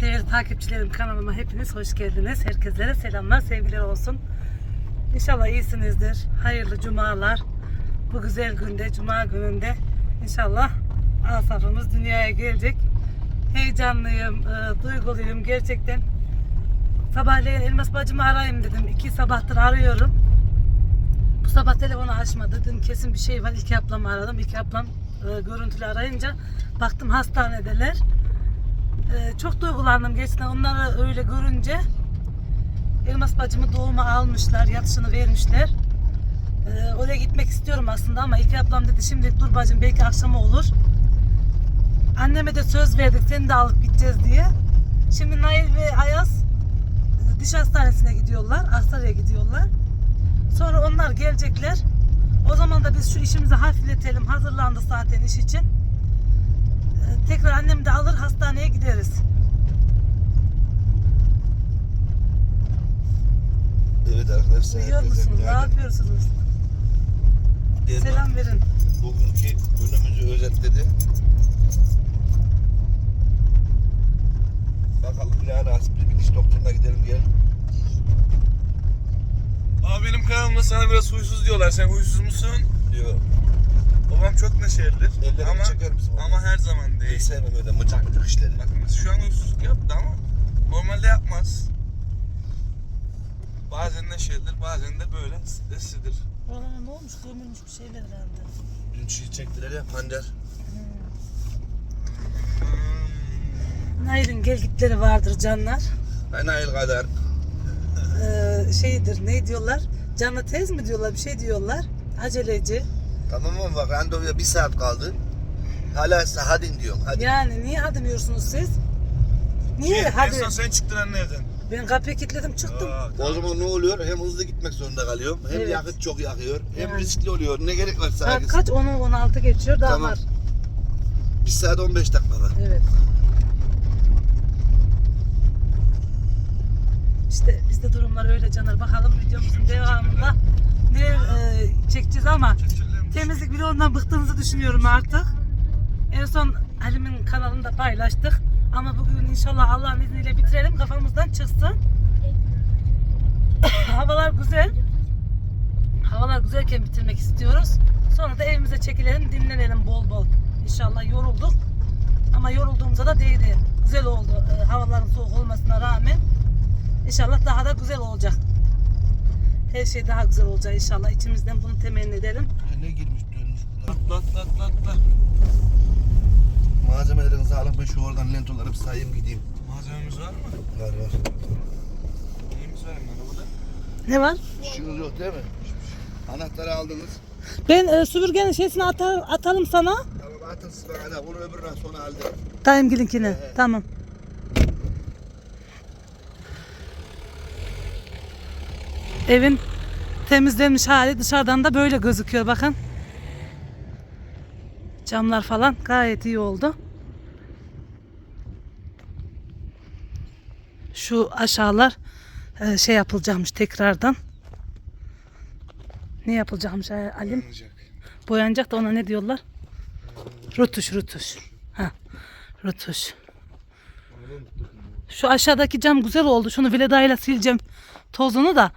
Değerli takipçilerim kanalıma hepiniz hoş geldiniz. Herkeslere selamlar, sevgiler olsun. İnşallah iyisinizdir. Hayırlı cumalar. Bu güzel günde, cuma gününde inşallah asafımız dünyaya gelecek. Heyecanlıyım, e, duyguluyum gerçekten. Sabahleyin Elmas bacımı arayayım dedim. İki sabahtır arıyorum. Bu sabah telefonu açmadı. Dedim kesin bir şey var. İlki ablamı aradım. İlki ablam e, görüntülü arayınca baktım hastanedeler. Ee, çok duygulandım gerçekten onları öyle görünce. Elmas bacımı doğuma almışlar, yatışını vermişler. Ee, oraya gitmek istiyorum aslında ama ilk ablam dedi şimdi dur bacım belki akşama olur. Anneme de söz verdik seni de alıp gideceğiz diye. Şimdi Nail ve Ayaz e, diş hastanesine gidiyorlar, Aksaray'a gidiyorlar. Sonra onlar gelecekler. O zaman da biz şu işimizi hafifletelim. Hazırlandı zaten iş için. Tekrar annem de alır hastaneye gideriz. Evet arkadaşlar. Uyuyor musunuz? Ne yapıyorsunuz? Derman Selam verin. Bugünkü günümüzü özetledi. Bakalım ne nasip bir diş doktoruna gidelim gel. Abi benim kanalımda sana biraz huysuz diyorlar. Sen huysuz musun? Diyor. Çok neşelidir. Ellerimi ama, çeker misin? ama her zaman Hiç değil. sevmem öyle mıcık mıcık işleri. Bakın şu an huysuzluk yaptı ama normalde yapmaz. Bazen neşelidir, bazen de böyle stresidir. Oralara ne olmuş? Gömülmüş bir şeyler herhalde. Dün şey çektiler ya pancar. Hmm. Nail'in gelgitleri vardır canlar. Aynı ayıl kadar. Ee, şeydir ne diyorlar? Canlı tez mi diyorlar? Bir şey diyorlar. Aceleci. Tamam mı bak randevuya bir saat kaldı. Hala size hadi diyorum hadi. Yani niye hadi demiyorsunuz siz? Niye hadi? En son sen çıktın lan evden. Ben kapıyı kilitledim çıktım. Aa, O zaman ne oluyor? Hem hızlı gitmek zorunda kalıyorum. Hem Evet. yakıt çok yakıyor. Hem Yani. riskli oluyor. Ne gerek var Saat sadece? kaç? 10'u 16 geçiyor. Daha Tamam. var. 1 saat 15 dakika var. Evet. İşte bizde durumlar öyle canlar. Bakalım videomuzun devamında ne e, çekeceğiz ama çeçillerim. Temizlik vlogundan bıktığınızı düşünüyorum artık. En son Halim'in kanalında paylaştık. Ama bugün inşallah Allah'ın izniyle bitirelim kafamızdan çıksın. Havalar güzel. Havalar güzelken bitirmek istiyoruz. Sonra da evimize çekilelim, dinlenelim bol bol. İnşallah yorulduk. Ama yorulduğumuzda da değdi. Güzel oldu. Ee, havaların soğuk olmasına rağmen. İnşallah daha da güzel olacak. Her şey daha güzel olacak inşallah. İçimizden bunu temenni edelim. Ne girmiş dönmüş bunlar. Atla atla atla atla. Malzemelerinizi alın ben şu oradan lentoları bir sayayım gideyim. Malzememiz var mı? Var var. Neyimiz var mı arabada? Ne var? İşiniz yok değil mi? Anahtarı aldınız. Ben e, süpürgenin şeysini atar, atalım sana. Tamam atın bana. Bunu öbüründen sonra halledin. Dayımgilinkine. Tamam. Evin temizlenmiş hali dışarıdan da böyle gözüküyor bakın. Camlar falan gayet iyi oldu. Şu aşağılar e, şey yapılacakmış tekrardan. Ne yapılacakmış e, Alim? Yanacak. Boyanacak da ona ne diyorlar? Rutuş rutuş. Ha, rutuş. Şu aşağıdaki cam güzel oldu. Şunu viledayla sileceğim tozunu da.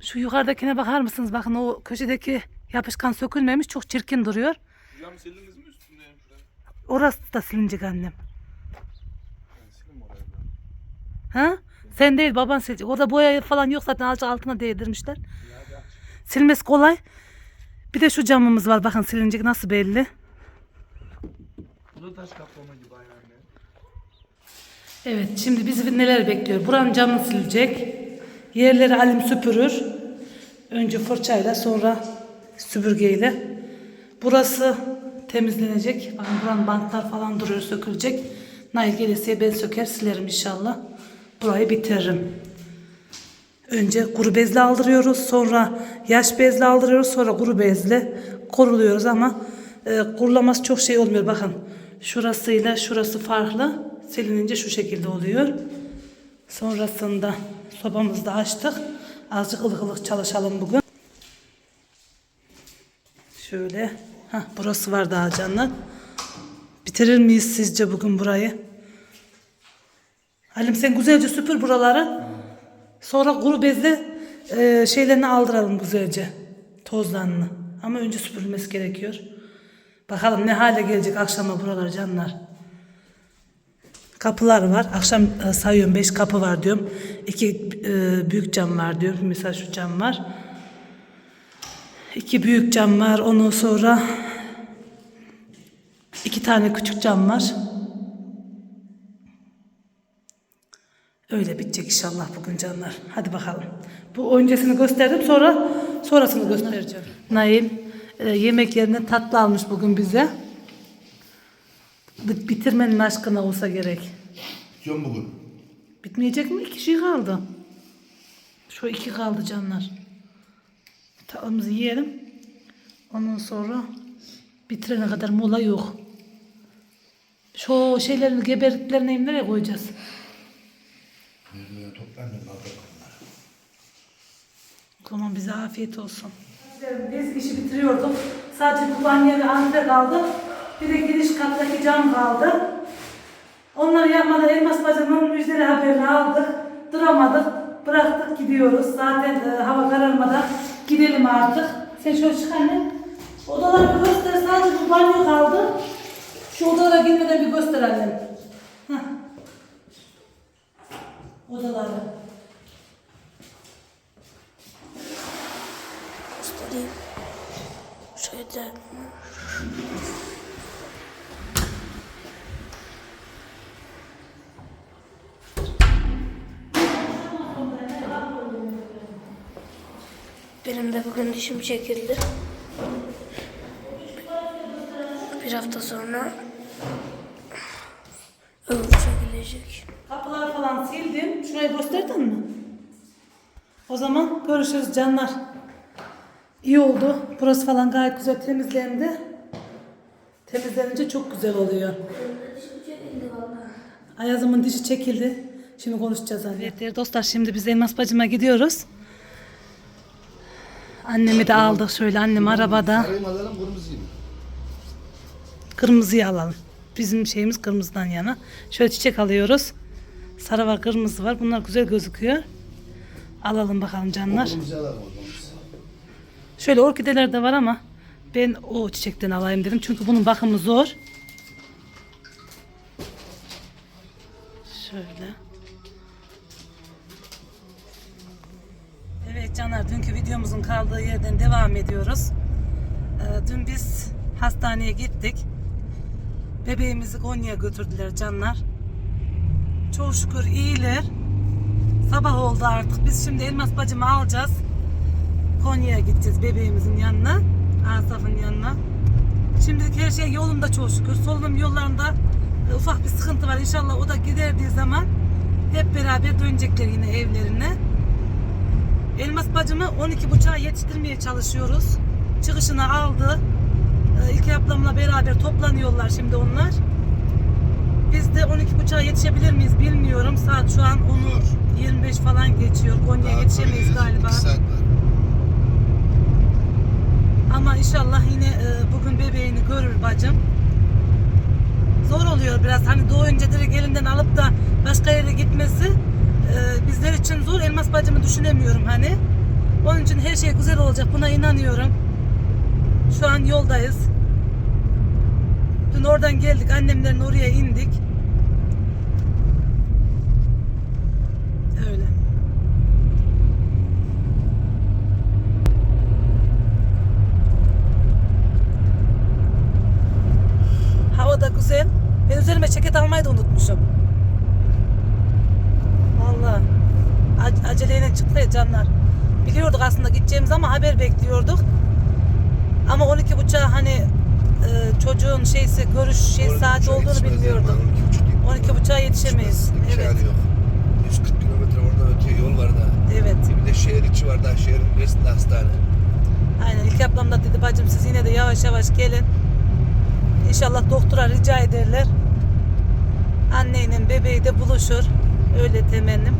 Şu yukarıdakine bakar mısınız? Bakın o köşedeki yapışkan sökülmemiş. Çok çirkin duruyor. Cam sildiniz mi şuraya? Orası da silinecek annem. Ha? Sen değil baban silecek. Orada boya falan yok zaten azıcık altına değdirmişler. Silmesi kolay. Bir de şu camımız var. Bakın silinecek nasıl belli. Bu da taş kaplama gibi anne. Evet şimdi bizi neler bekliyor? Buranın camını silecek. Yerleri alim süpürür. Önce fırçayla sonra süpürgeyle. Burası temizlenecek. Bakın buranın bantlar falan duruyor sökülecek. Nail gelirse ben söker silerim inşallah. Burayı bitiririm. Önce kuru bezle aldırıyoruz. Sonra yaş bezle aldırıyoruz. Sonra kuru bezle kuruluyoruz ama e, kurulaması çok şey olmuyor. Bakın şurasıyla şurası farklı. Silinince şu şekilde oluyor. Sonrasında sobamızı da açtık. Azıcık ılık ılık çalışalım bugün. Şöyle. Heh, burası var daha canlar. Bitirir miyiz sizce bugün burayı? Halim sen güzelce süpür buraları. Sonra kuru bezle e, şeylerini aldıralım güzelce. Tozlarını. Ama önce süpürülmesi gerekiyor. Bakalım ne hale gelecek akşama buralar canlar. Kapılar var. Akşam e, sayıyorum 5 kapı var diyorum. 2 büyük cam var diyorum. Mesela şu cam var. İki büyük cam var. Ondan sonra iki tane küçük cam var. Öyle bitecek inşallah bugün canlar. Hadi bakalım. Bu öncesini gösterdim sonra sonrasını göstereceğim. Naim e, yemek yerine tatlı almış bugün bize. Bi- Bitirmenin aşkına olsa gerek. Diyorum bugün. Bitmeyecek mi? İki şey kaldı. Şu iki kaldı canlar. Tatlımızı yiyelim. Ondan sonra bitirene kadar mola yok. Şu şeylerin gebertlerini nereye koyacağız? O zaman bize afiyet olsun. Biz işi bitiriyorduk. Sadece bu banyo ve antre kaldı. Bir de giriş kattaki cam kaldı. Onları yapmadan elmas bacımın müjdeli haberini aldık. Duramadık. Bıraktık gidiyoruz. Zaten e, hava kararmadan gidelim artık. Sen şöyle çık anne. Odaları bir göster. Sadece bu banyo kaldı. Şu odalara girmeden bir göster annem. Hah. Odaları. göstereyim. Şöyle. Benim de bugün dişim çekildi. Bir hafta sonra öbür çekilecek. Kapıları falan sildim. Şurayı gösterdin mi? O zaman görüşürüz canlar. İyi oldu. Burası falan gayet güzel temizlendi. Temizlenince çok güzel oluyor. Ayazımın dişi çekildi. Şimdi konuşacağız anne. Evet dostlar şimdi biz Elmas bacıma gidiyoruz. Annemi de aldık şöyle annem arabada. Sarıyı mı alalım kırmızıyı mı? Kırmızıyı alalım. Bizim şeyimiz kırmızıdan yana. Şöyle çiçek alıyoruz. Sarı var kırmızı var. Bunlar güzel gözüküyor. Alalım bakalım canlar. Kırmızıyı alalım o zaman biz. Şöyle orkideler de var ama ben o çiçekten alayım dedim. Çünkü bunun bakımı zor. Şöyle. Evet canlar dünkü videomuzun kaldığı yerden devam ediyoruz. Ee, dün biz hastaneye gittik. Bebeğimizi Konya'ya götürdüler canlar. Çok şükür iyiler. Sabah oldu artık. Biz şimdi Elmas bacımı alacağız. Konya'ya gideceğiz bebeğimizin yanına. Asaf'ın yanına. Şimdilik her şey yolunda çok şükür. Solunum yollarında e, ufak bir sıkıntı var. İnşallah o da giderdiği zaman hep beraber dönecekler yine evlerine. Elmas bacımı 12 buçuğa yetiştirmeye çalışıyoruz. Çıkışını aldı. Ee, İlk ablamla beraber toplanıyorlar şimdi onlar. Biz de 12 buçuğa yetişebilir miyiz bilmiyorum. Saat şu an 10'u 25 falan geçiyor. Konya'ya yetişemeyiz galiba. Ama inşallah yine e, bugün bebeğini görür bacım. Zor oluyor biraz. Hani doğunca direkt elinden alıp da başka yere gitmesi e, bizler için zor. Elmas bacımı düşünemiyorum hani. Onun için her şey güzel olacak. Buna inanıyorum. Şu an yoldayız. Dün oradan geldik. Annemlerin oraya indik. Öyle. Hava da güzel. Ben üzerime ceket almayı da unutmuşum. Vallahi ac- aceleyle çıktı ya canlar. Biliyorduk aslında gideceğimiz ama haber bekliyorduk. Ama 12 buçuğa hani e, çocuğun şeysi görüş şey saati olduğunu bilmiyorduk. yani, on iki buçuk değil. 12 buçuğa yetişemeyiz. Evet. imkanı yok. 140 kilometre oradan öteye yol var da. Evet. Bir de şehir içi var da şehrin birisinde hastane. Aynen ilk ablam da dedi bacım siz yine de yavaş yavaş gelin. İnşallah doktora rica ederler. Anneyle bebeği de buluşur. Öyle temennim.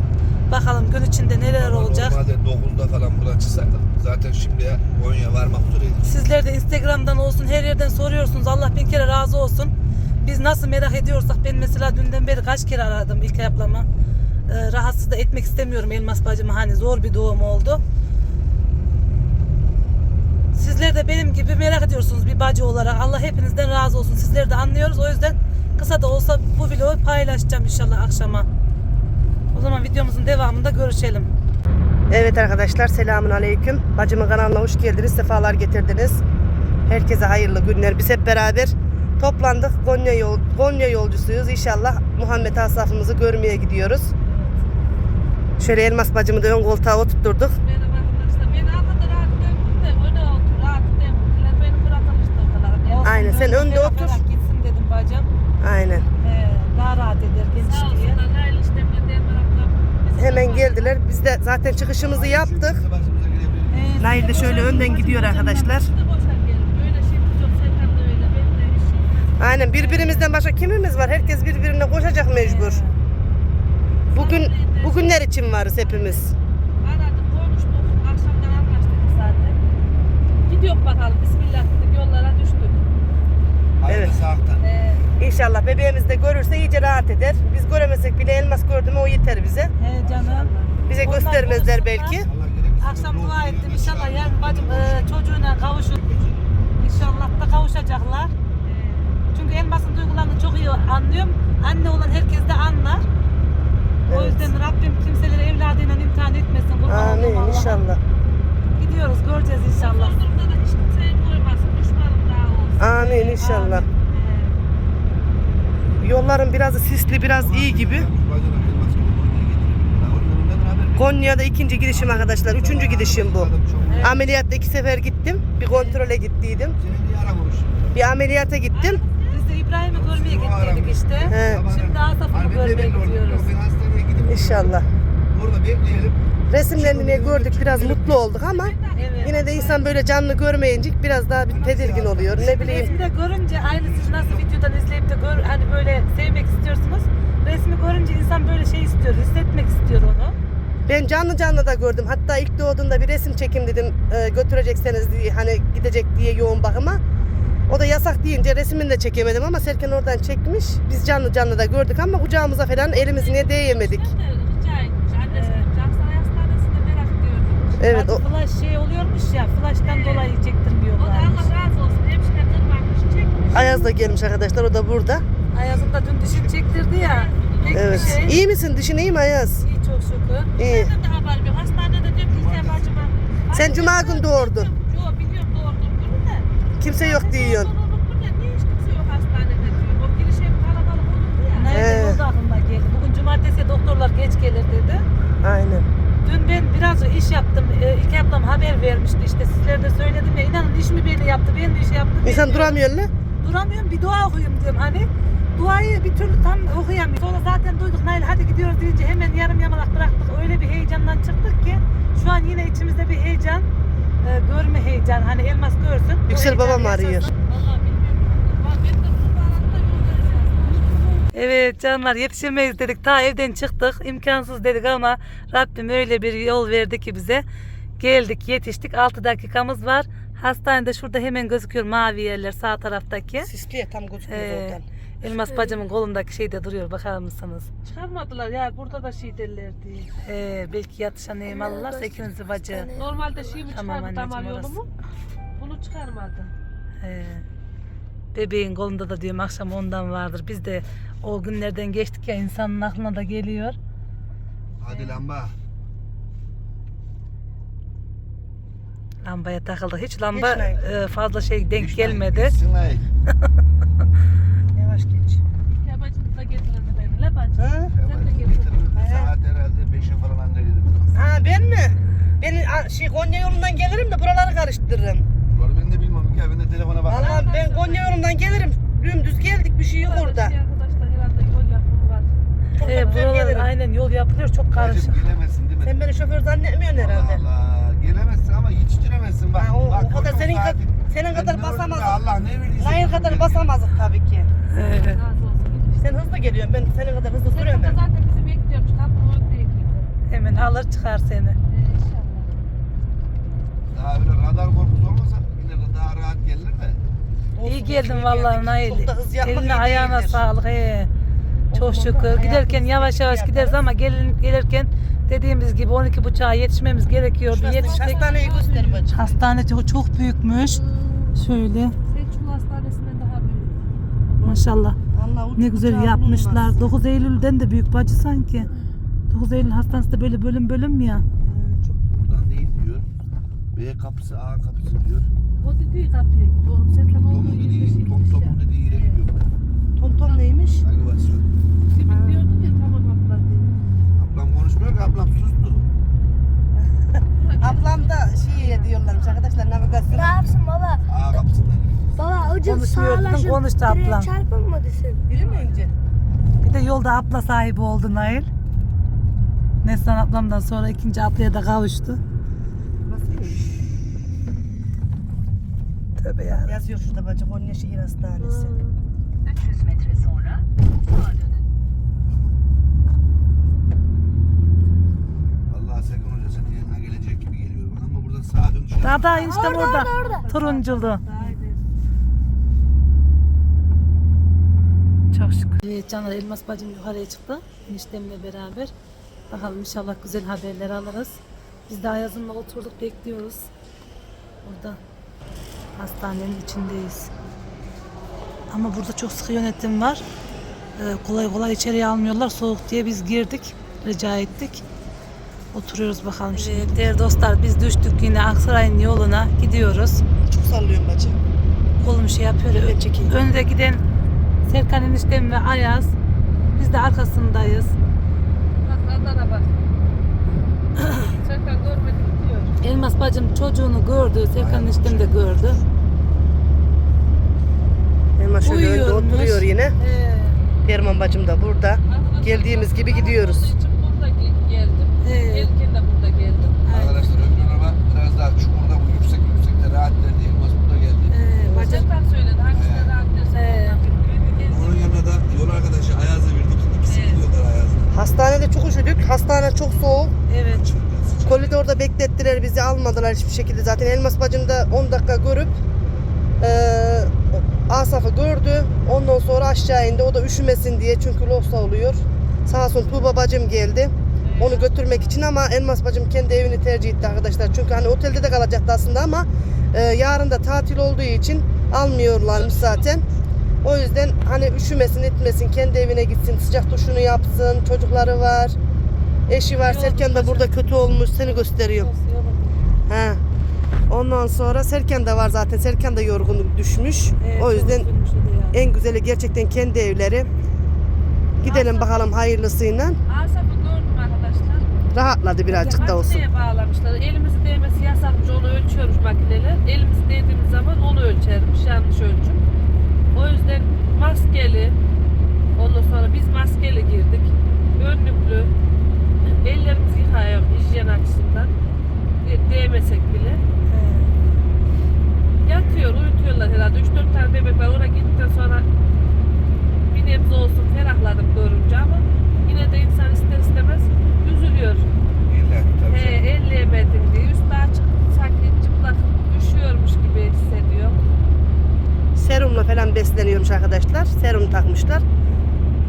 Bakalım gün içinde neler Ama olacak. Normalde 9'da falan buradan çıksaydık. Zaten şimdiye Konya varmak üzereydik. Sizler de Instagram'dan olsun her yerden soruyorsunuz. Allah bin kere razı olsun. biz nasıl merak ediyorsak ben mesela dünden beri kaç kere aradım ilk ablamı. Ee, rahatsız da etmek istemiyorum Elmas bacımı hani zor bir doğum oldu. Sizler de benim gibi merak ediyorsunuz bir bacı olarak. Allah hepinizden razı olsun. Sizleri de anlıyoruz. O yüzden kısa da olsa bu vlogu paylaşacağım inşallah akşama. O zaman videomuzun devamında görüşelim. Evet arkadaşlar selamun aleyküm. Bacımın kanalına hoş geldiniz. Sefalar getirdiniz. Herkese hayırlı günler. Biz hep beraber toplandık. Konya, yol, Konya yolcusuyuz. İnşallah Muhammed Asaf'ımızı görmeye gidiyoruz. Şöyle elmas bacımı da ön koltuğa oturtturduk. Aynen, sen önde otur. Gitsin dedim bacım. Aynen. Ee, daha rahat eder geniş diye. Hemen geldiler. Biz de zaten çıkışımızı yaptık. Nail de şöyle önden gidiyor arkadaşlar. Aynen birbirimizden başka kimimiz var? Herkes birbirine koşacak mecbur. Bugün bugünler için varız hepimiz. Aradık, konuştuk. Akşamdan anlaştık zaten. Gidiyor bakalım. Bismillah dedik. Yollara düştük. Evet. Ee, İnşallah bebeğimiz de görürse iyice rahat eder. Biz göremesek bile elmas gördü mü o yeter bize. he canım. Bize Onlar göstermezler konuşsunlar. belki. Akşam dua ettim. İnşallah yarın bacım e, çocuğuyla kavuşur. İnşallah da kavuşacaklar. Çünkü Elmas'ın duygularını çok iyi anlıyorum. Anne olan herkes de anlar. O Evet. yüzden Rabbim kimseleri evladıyla imtihan etmesin. Kurban olduğum Amin Allah'a. inşallah. Gidiyoruz göreceğiz inşallah. Amin inşallah. Yolların biraz sisli biraz iyi gibi. Konya'da ikinci gidişim arkadaşlar. Üçüncü gidişim bu. Ameliyatta iki sefer gittim. Bir kontrole gittiydim. Bir ameliyata gittim. Biz de İbrahim'i görmeye gittik işte. He. Şimdi Asaf'ı görmeye gidiyoruz. İnşallah. Orada bekleyelim. Resimlerini gördük biraz mutlu olduk ama yine de insan böyle canlı görmeyince biraz daha bir tedirgin oluyor. Ne bileyim. Resmi de görünce aynı siz nasıl videodan izleyip de gör, hani böyle sevmek istiyorsunuz. Resmi görünce insan böyle şey istiyor, hissetmek istiyor onu. Ben canlı canlı da gördüm. Hatta ilk doğduğunda bir resim çekim dedim e, götürecekseniz diye hani gidecek diye yoğun bakıma. O da yasak deyince resmini de çekemedim ama Serkan oradan çekmiş. Biz canlı canlı da gördük ama kucağımıza falan elimizine değemedik. Evet o, Artık flash şey oluyormuş ya, flash'tan dolayı çektirmiyorlar. Ayaz da gelmiş arkadaşlar o da burada. Ayaz'ın da dün dişini çektirdi ya. Pek Evet. şey. İyi misin? Dişin iyi mi Ayaz? İyi çok şükür. İyi. Hastanede diyor ki İlker bacıma. Sen cuma gün doğurdun. Yok biliyorum doğurdum günü de. Kimse yok diyorsun. Niye hiç kimse yok hastanede diyor. O giriş hep kalabalık olurdu ya. He. Nerede yolda aklıma geldi. Bugün cumartesi doktorlar geç gelir dedi. Aynen. Dün ben biraz iş yaptım. Ee, İlk ablam haber vermişti işte sizlere de söyledim ya. İnanın iş mi beni yaptı, ben de iş yaptım. İnsan duramıyor lan. Duramıyorum bir dua okuyayım diyorum hani. Duayı bir türlü tam okuyamıyorum. Sonra zaten duyduk Nail hadi gidiyoruz deyince hemen yarım yamalak bıraktık. Öyle bir heyecandan çıktık ki şu an yine içimizde bir heyecan. e, görme heyecan. Hani elmas görsün. Yüksel babam arıyor. yaşasın. Vallahi bilmiyorum. Bak, ben de bu arada yolda yaşadım. Evet canlar yetişemeyiz dedik. Ta evden çıktık. İmkansız dedik ama Rabbim öyle bir yol verdi ki bize. Geldik yetiştik. 6 dakikamız var. Hastanede şurada hemen gözüküyor mavi yerler sağ taraftaki. Sisliye tam gözüküyor Ee, oradan. Elmas bacımın kolundaki şey de duruyor bakar mısınız? Çıkarmadılar ya burada da şey derler diye. Ee, belki yatışa neyim alırlarsa ikinizi bacı. Normalde şey mi Tamam çıkardı damar anneciğim, yolumu? Bunu çıkarmadı. Ee, bebeğin kolunda da diyorum akşam ondan vardır. Biz de o günlerden geçtik ya insanın aklına da geliyor. Hadi lamba. Lambaya takıldık. Hiç lamba Geçmeyin. e, fazla şey denk Geçmeyin, gelmedi. geçsin lan. Yavaş geç. Ya bacım da getirirdi beni. Bacım. Ha? Sen de getirdin. Saat herhalde 5'e falan anca gelir. Ha ben mi? Ben a, şey Konya yolundan gelirim de buraları karıştırırım. Var ben de bilmem ki ben de telefona bak. Vallahi ben Konya yolundan gelirim. Dümdüz geldik bir şey yok orada. Şey arkadaşlar herhalde yol yapımı var. Buralar gelirim. aynen yol yapılıyor çok karışık. Gelemezsin değil mi? Sen beni şoför zannetmiyorsun herhalde. Allah Allah. Gelemezsin ama yetiştiremezsin bak. Ha, o- bak o kadar senin kad- senin kadar basamazsın. Allah ne verdiyse. Nail kadar basamazdık tabii ki. Evet. Olsun. Sen hızlı geliyorsun. Ben senin kadar hızlı Sen de süremem. zaten bizi bekliyormuş. Kapı o değil? Hemen alır çıkar seni. Ee, inşallah. Daha böyle radar korkusu olmasa yine de daha rahat gelir de. İyi geldin vallahi Nail. Eline ayağına sağlık. He. Çok şükür. Giderken yavaş yavaş gideriz ama gelin, gelirken dediğimiz gibi 12 buçuğa yetişmemiz gerekiyordu. Yetiştik. hastaneyi göster bacım. Hastane çok, çok büyükmüş. Şöyle Selçuk Hastanesi'nden daha büyük. maşallah. Allah Ne güzel bucağı yapmışlar. bulunmaz. 9 Eylül'den de büyük bacı sanki. 9 Eylül hastanesi de böyle bölüm bölüm ya. Buradan değil diyor. B kapısı A kapısı diyor. O dediği kapıya gidiyor. O Serkan olduğu Tom'un yerde dediği, şey Tom işte. Tom'un dediği yere gidiyorum ben. Tom neymiş? Navigasyon. Demin diyordun ya tamam abla. Ablam konuşmuyor ki ablam sustu. Ablam da şey diyorlarmış arkadaşlar navigasyon. Ne yapsın baba? A kapısından. Baba ucum Konuşuyordun, sağlaşıp konuştu direğe ablam. çarpılmadısın. Bilmeyince. Bir de yolda abla sahibi oldu Nail. Neslan ablamdan sonra ikinci ablaya da kavuştu. Nasılmış? Tövbe ya. Yazıyor şurada bacı Konya Şehir Hastanesi. 300 metre sonra sağa dönün. Vallahi Serkan Hoca senin yanına gelecek gibi geliyor bana ama buradan sağa dönüş yap. Daha da işte burada. orada, orada. Turunculu. Çok şükür. Evet Caner Elmas bacım yukarıya çıktı. Eniştemle beraber. Bakalım inşallah güzel haberler alırız. Biz de Ayaz'ımla oturduk bekliyoruz. Burada hastanenin içindeyiz. Ama burada çok sıkı yönetim var. Ee, kolay kolay içeriye almıyorlar. Soğuk diye biz girdik. Rica ettik. Oturuyoruz bakalım şimdi. değerli dostlar biz düştük yine Aksaray'ın yoluna gidiyoruz. Çok sallıyorum bacı. Kolum şey yapıyor. Evet, çekeyim. Önde giden Serkan eniştem ve Ayaz. Biz de arkasındayız. Bak Adana bak. Serkan görmedi gidiyor. Elmas bacım çocuğunu gördü. Serkan eniştem de gördü. Elma şöyle önde Uyuyormuş. oturuyor yine. Ee, Derman bacım da burada. Geldiğimiz gibi gidiyoruz. burada ge- geldim. Evet. Gelirken de burada geldim. Arkadaşlar öbür araba biraz daha çukurda bu yüksek yüksekte rahat derdi. Elmas burada geldi. e, bacım. Serkan söyledi hangisine rahat diyorsa Ee. Onun yanına da yol arkadaşı Ayaz'ı verdik. İkisi gidiyorlar Ayaz'la. Hastanede çok üşüdük. Hastane çok soğuk. Evet. Koridorda beklettiler bizi almadılar hiçbir şekilde. Zaten Elmas bacım da 10 dakika görüp Asaf'ı gördü. Ondan sonra aşağı indi. O da üşümesin diye çünkü losa oluyor. Sağ olsun Tuğba bacım geldi. Onu götürmek için ama Elmas bacım kendi evini tercih etti arkadaşlar. Çünkü hani otelde de kalacaktı aslında ama eee, yarın da tatil olduğu için almıyorlarmış zaten. O yüzden hani üşümesin etmesin kendi evine gitsin sıcak duşunu yapsın çocukları var eşi var Serkan da burada kötü olmuş seni gösteriyor. He. Ondan sonra Serkan da var zaten Serkan da yorgunluk düşmüş. Evet, o yüzden en güzeli gerçekten kendi evleri. Gidelim bakalım hayırlısıyla. Asaf'ı gördüm arkadaşlar. Rahatladı birazcık da olsun. Makineye bağlamışlar. Elimizi değmesi yasakmış. Onu ölçüyormuş makineler. Elimizi değdiğimiz zaman onu ölçermiş. Yanlış ölçüm. O yüzden maskeli. Ondan sonra biz maskeli girdik. Önlüklü. Ellerimizi yıkayalım hijyen açısından. De- değmesek bile. Yatıyor, uyutuyorlar herhalde. 3-4 tane bebek var. Oraya gittikten sonra bir nebze olsun ferahladım görünce ama yine de insan ister istemez üzülüyor. İlla ki tabii. He, elleyemedim diye. Üstü açık sanki çıplak üşüyormuş gibi hissediyor. Serumla falan besleniyormuş arkadaşlar. Serum takmışlar.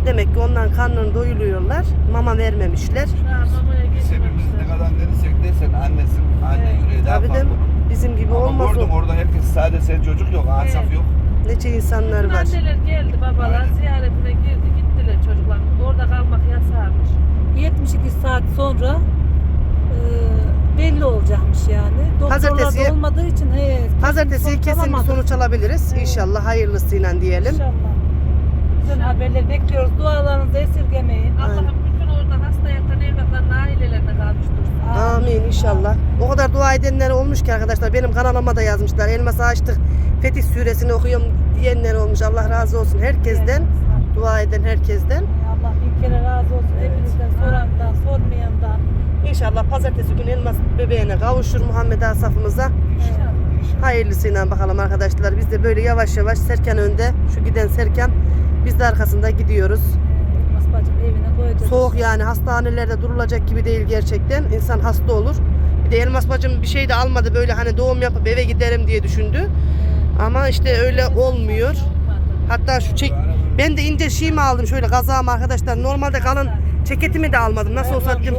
Demek ki ondan karnını doyuluyorlar. Mama vermemişler. Şu an mamaya Biz hepimiz ne kadar dediysek de sen annesin. Anne Evet. yüreği daha Tabii de farklı. Bizim gibi Ama olmaz gördüm o. orada herkes sade sen çocuk yok. Asaf Evet. yok. Nece insanlar var. anneler geldi babalar Aynen. ziyaretine girdi gittiler çocuklar. Orada kalmak yasakmış. 72 saat sonra e, belli olacakmış yani. Doktorlarda Pazartesi- olmadığı için he, Pazartesi sonuç kesin bir alamadık. sonuç alabiliriz. Evet. İnşallah hayırlısıyla diyelim. İnşallah. Güzel haberler bekliyoruz. Dualarınızı esirgemeyin. Allah'ım bütün orada hasta yatan evlatların ailelerine kavuştursun. Amin inşallah. O kadar dua edenler olmuş ki arkadaşlar. Benim kanalıma da yazmışlar. Elması açtık. Fetih suresini okuyorum diyenler olmuş. Allah razı olsun herkesten. Dua eden herkesten. Allah bin kere razı olsun hepinizden, sorandan, sormayandan. İnşallah pazartesi günü elmas bebeğine kavuşur Muhammed Asaf'ımıza. Hayırlısıyla bakalım arkadaşlar. Biz de böyle yavaş yavaş Serkan önde. Şu giden Serkan. Biz de arkasında gidiyoruz. Bacım evine koyacağız. Soğuk yani hastanelerde durulacak gibi değil gerçekten. İnsan hasta olur. Bir de Elmas bacım bir şey de almadı böyle hani doğum yapıp eve giderim diye düşündü. Ama işte öyle olmuyor. Hatta şu çek ben de ince şeyimi aldım şöyle kazağım arkadaşlar. Normalde kalın ceketimi de almadım. Nasıl olsa dedim,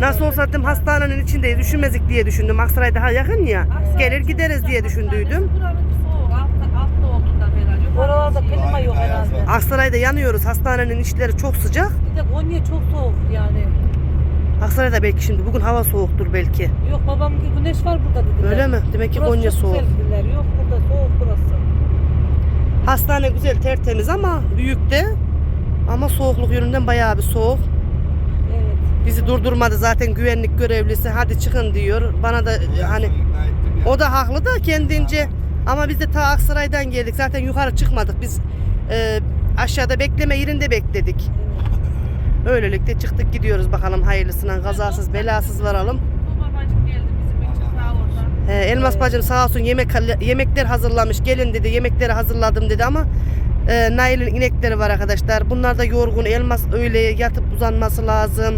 nasıl olsa dedim hastanenin içindeyiz üşümezdik diye düşündüm. Aksaray daha yakın ya. Gelir gideriz diye düşündüydüm. Buranın soğuk. Altta, altta olduğundan herhalde. Yukarı Oralarda klima yok herhalde. Aksaray'da yanıyoruz. Hastanenin içleri çok sıcak. Bir de Konya çok soğuk yani. Aksaray'da belki şimdi bugün hava soğuktur belki. Yok babam ki güneş var burada dediler. Öyle mi? Demek ki Burası Konya çok soğuk. güzel dediler. Yok burada soğuk burası. Hastane güzel tertemiz ama büyük de. Ama soğukluk yönünden bayağı bir soğuk. Evet. Bizi durdurmadı zaten güvenlik görevlisi. Hadi çıkın diyor. Bana da hani o da haklı da kendince. Ama biz de ta Aksaray'dan geldik. Zaten yukarı çıkmadık. Biz e, aşağıda bekleme yerinde bekledik. Öylelikle çıktık gidiyoruz bakalım hayırlısına kazasız belasız varalım. Babacım geldi bizim için sağ orada. Ee, Elmas bacım sağ olsun yemek yemekler hazırlamış. Gelin dedi yemekleri hazırladım dedi ama e, Nail'in inekleri var arkadaşlar. Bunlar da yorgun. Elmas öyle yatıp uzanması lazım.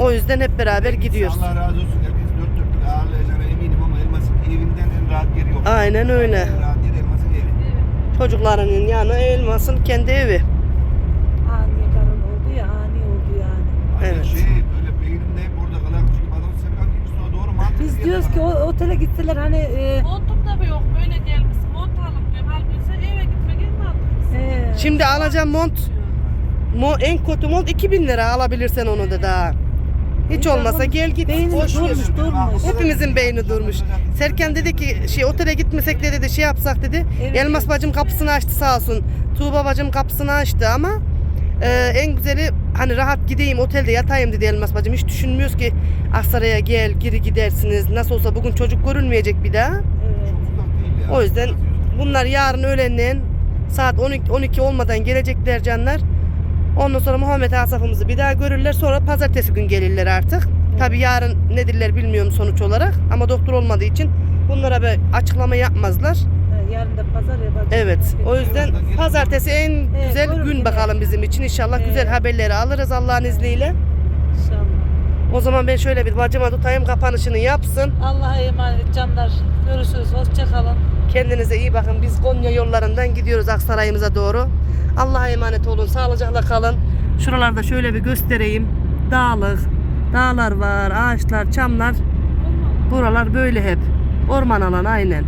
O yüzden hep beraber gidiyoruz. Allah razı olsun. Herkes dört dörtlük ağırlayacağına eminim ama Elmas'ın evinden en rahat yeri yok. Aynen öyle. En rahat yeri Elmas'ın evi. Çocuklarının yanı Elmas'ın kendi evi. Ani karın oldu ya ani oldu yani. Aynen Evet. şey böyle beynimde hep orada kalakmış gibi adam Serkan demiş o doğru mantıklı. Biz diyoruz ki o otele gitseler hani e, Montum da mı yok? Böyle gelmişsin. Mont alıp diyorum. Halbuki eve gitmek en mantıklısı. Şimdi alacağım mont. Mo, en kötü mont 2000 lira alabilirsen onu da daha. Hiç olmasa gel git. Beyni Boş durmuş durmuş. Hepimizin beyni durmuş. Serkan dedi ki şey otele gitmesek de dedi şey yapsak dedi. Evet. Elmas bacım kapısını açtı sağ olsun. Tuğba bacım kapısını açtı ama e, en güzeli hani rahat gideyim otelde yatayım dedi Elmas bacım. Hiç düşünmüyoruz ki Aksaray'a gel geri gidersiniz. Nasıl olsa bugün çocuk görülmeyecek bir daha. Evet. O yüzden bunlar yarın öğlenden saat 12, 12 olmadan gelecekler canlar. Ondan sonra Muhammed Asaf'ımızı bir daha görürler. Sonra pazartesi gün gelirler artık. Tabi yarın nedirler bilmiyorum sonuç olarak. Ama doktor olmadığı için bunlara bir açıklama yapmazlar. Yarın da pazar ya bacım. Evet. O yüzden pazartesi en güzel gün bakalım bizim için. İnşallah güzel haberleri alırız Allah'ın izniyle. O zaman ben şöyle bir bacıma tutayım kapanışını yapsın. Allah'a emanet canlar. Görüşürüz. Hoşçakalın. Kendinize iyi bakın. Biz Konya yollarından gidiyoruz Aksaray'ımıza doğru. Allah'a emanet olun. Sağlıcakla kalın. Şuralarda şöyle bir göstereyim. Dağlık. Dağlar var, ağaçlar, çamlar. Buralar böyle hep. Orman alan aynen.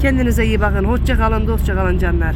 Kendinize iyi bakın. Hoşça kalın, dostça kalın canlar.